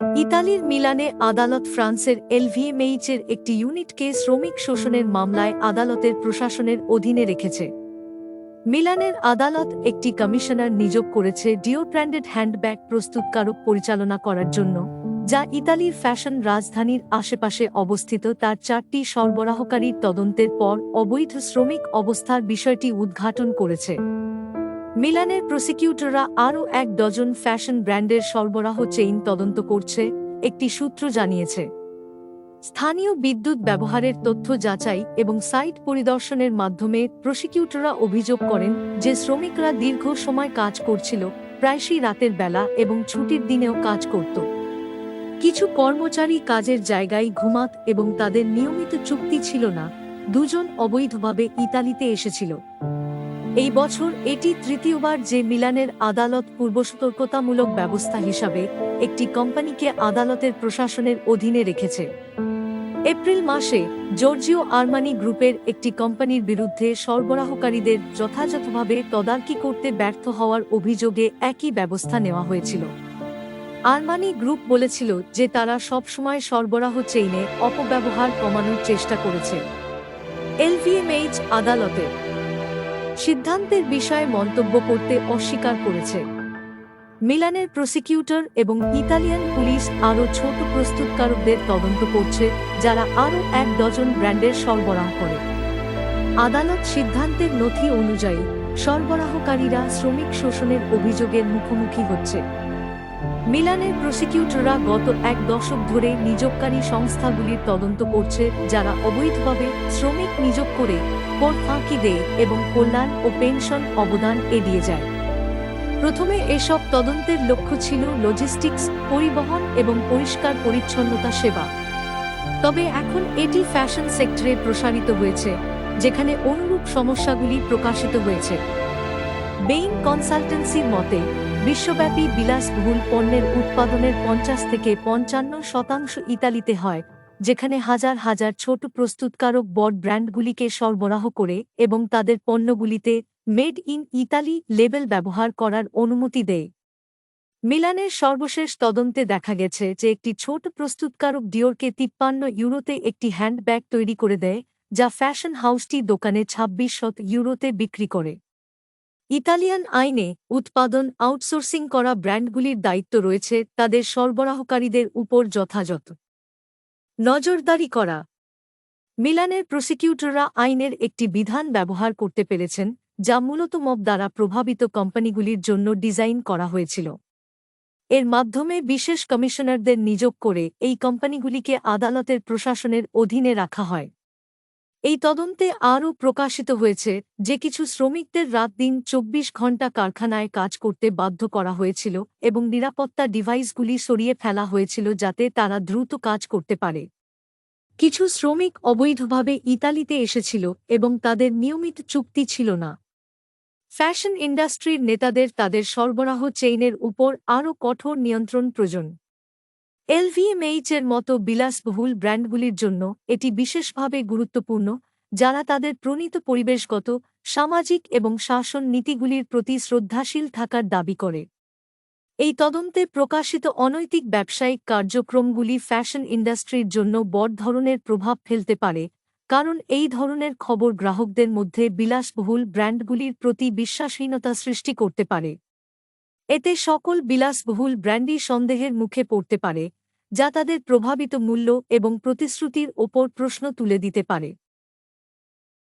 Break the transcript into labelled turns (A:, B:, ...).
A: ইতালির মিলানে আদালত ফ্রান্সের এলভিএমএইচের একটি ইউনিটকে শ্রমিক শোষণের মামলায় আদালতের প্রশাসনের অধীনে রেখেছে। মিলানের আদালত একটি কমিশনার নিয়োগ করেছে ডিও ব্র্যান্ডেড হ্যান্ডব্যাগ প্রস্তুতকারক পরিচালনা করার জন্য, যা ইতালির ফ্যাশন রাজধানীর আশেপাশে অবস্থিত তার চারটি সরবরাহকারীর তদন্তের পর অবৈধ শ্রমিক অবস্থার বিষয়টি উদ্ঘাটন করেছে। মিলানের প্রসিকিউটররা আরও এক ডজন ফ্যাশন ব্র্যান্ডের সরবরাহ চেইন তদন্ত করছে, একটি সূত্র জানিয়েছে। স্থানীয় বিদ্যুৎ ব্যবহারের তথ্য যাচাই এবং সাইট পরিদর্শনের মাধ্যমে প্রসিকিউটররা অভিযোগ করেন যে শ্রমিকরা দীর্ঘ সময় কাজ করছিল, প্রায়শই রাতের বেলা এবং ছুটির দিনেও কাজ করত। কিছু কর্মচারী কাজের জায়গায় ঘুমাত এবং তাদের নিয়মিত চুক্তি ছিল না। দুজন অবৈধভাবে ইতালিতে এসেছিল। এই বছর এটি তৃতীয়বার যে মিলানের আদালত পূর্বসতর্কতামূলক ব্যবস্থা হিসাবে একটি কোম্পানিকে আদালতের প্রশাসনের অধীনে রেখেছে। এপ্রিল মাসে জর্জিও আরমানি গ্রুপের একটি কোম্পানির বিরুদ্ধে সরবরাহকারীদের যথাযথভাবে তদারকি করতে ব্যর্থ হওয়ার অভিযোগে একই ব্যবস্থা নেওয়া হয়েছিল। আরমানি গ্রুপ বলেছিল যে তারা সবসময় সরবরাহ চেইনে অপব্যবহার কমানোর চেষ্টা করেছে। এলভিএমএইচ আদালতের সিদ্ধান্তের বিষয়ে মন্তব্য করতে অস্বীকার করেছে। মিলানের প্রসিকিউটর এবং ইতালিয়ান পুলিশ আরও ছোট প্রস্তুতকারকদের তদন্ত করছে, যারা আরও এক ডজন ব্র্যান্ডের সরবরাহ করে। আদালত সিদ্ধান্তের নথি অনুযায়ী সরবরাহকারীরা শ্রমিক শোষণের অভিযোগের মুখোমুখি হচ্ছে। মিলানের প্রসিকিউটররা গত এক দশক ধরে নিযোগকারী সংস্থাগুলির তদন্ত করছে, যারা অবৈধভাবে শ্রমিক নিযোগ করে কর ফাঁকি দেয় এবং কল্যাণ ও পেনশন অবদান এড়িয়ে যায়। প্রথমে এসব তদন্তের লক্ষ্য ছিল লজিস্টিক্স, পরিবহন এবং পরিষ্কার পরিচ্ছন্নতা সেবা। তবে এখন এটি ফ্যাশন সেক্টরে প্রসারিত হয়েছে, যেখানে অনুরূপ সমস্যাগুলি প্রকাশিত হয়েছে। বেইন কনসালটেন্সির মতে, বিশ্বব্যাপী বিলাসবহুল পণ্যের উৎপাদনের পঞ্চাশ থেকে পঞ্চান্ন শতাংশ ইতালিতে হয়, যেখানে হাজার হাজার ছোট প্রস্তুতকারক বড় ব্র্যান্ডগুলিকে সরবরাহ করে এবং তাদের পণ্যগুলিতে মেড ইন ইতালি লেবেল ব্যবহার করার অনুমতি দেয়। মিলানের সর্বশেষ তদন্তে দেখা গেছে যে একটি ছোট প্রস্তুতকারক ডিওরকে তিপ্পান্ন ইউরোতে একটি হ্যান্ডব্যাগ তৈরি করে দেয়, যা ফ্যাশন হাউসটি দোকানে ছাব্বিশ শত ইউরোতে বিক্রি করে। ইতালিয়ান আইনে উৎপাদন, আউটসোর্সিং করা ব্র্যান্ডগুলির দায়িত্ব রয়েছে তাদের সরবরাহকারীদের উপর যথাযথ। নজরদারি করা। মিলানের প্রসিকিউটররা আইনের একটি বিধান ব্যবহার করতে পেরেছেন, যা মূলত মব দ্বারা প্রভাবিত কোম্পানিগুলির জন্য ডিজাইন করা হয়েছিল। এর মাধ্যমে বিশেষ কমিশনারদের নিয়োগ করে এই কোম্পানিগুলিকে আদালতের প্রশাসনের অধীনে রাখা হয়। এই তদন্তে আরও প্রকাশিত হয়েছে যে কিছু শ্রমিকদের রাত দিন চব্বিশ ঘণ্টা কারখানায় কাজ করতে বাধ্য করা হয়েছিল এবং নিরাপত্তা ডিভাইসগুলি সরিয়ে ফেলা হয়েছিল যাতে তারা দ্রুত কাজ করতে পারে। কিছু শ্রমিক অবৈধভাবে ইতালিতে এসেছিল এবং তাদের নিয়মিত চুক্তি ছিল না। ফ্যাশন ইন্ডাস্ট্রির নেতাদের তাদের সরবরাহ চেইনের উপর আরও কঠোর নিয়ন্ত্রণ প্রয়োজন। এলভিএমএইচ এর মতো বিলাসবহুল ব্র্যান্ডগুলির জন্য এটি বিশেষভাবে গুরুত্বপূর্ণ, যারা তাদের প্রণীত পরিবেশগত, সামাজিক এবং শাসন নীতিগুলির প্রতি শ্রদ্ধাশীল থাকার দাবি করে। এই তদন্তে প্রকাশিত অনৈতিক ব্যবসায়িক কার্যক্রমগুলি ফ্যাশন ইন্ডাস্ট্রির জন্য বড় ধরনের প্রভাব ফেলতে পারে, কারণ এই ধরনের খবর গ্রাহকদের মধ্যে বিলাসবহুল ব্র্যান্ডগুলির প্রতি বিশ্বাসহীনতা সৃষ্টি করতে পারে। এতে সকল বিলাসবহুল ব্র্যান্ডি সন্দেহের মুখে পড়তে পারে, যা তাদের প্রভাবিত মূল্য এবং প্রতিশ্রুতির ওপর প্রশ্ন তুলে দিতে পারে।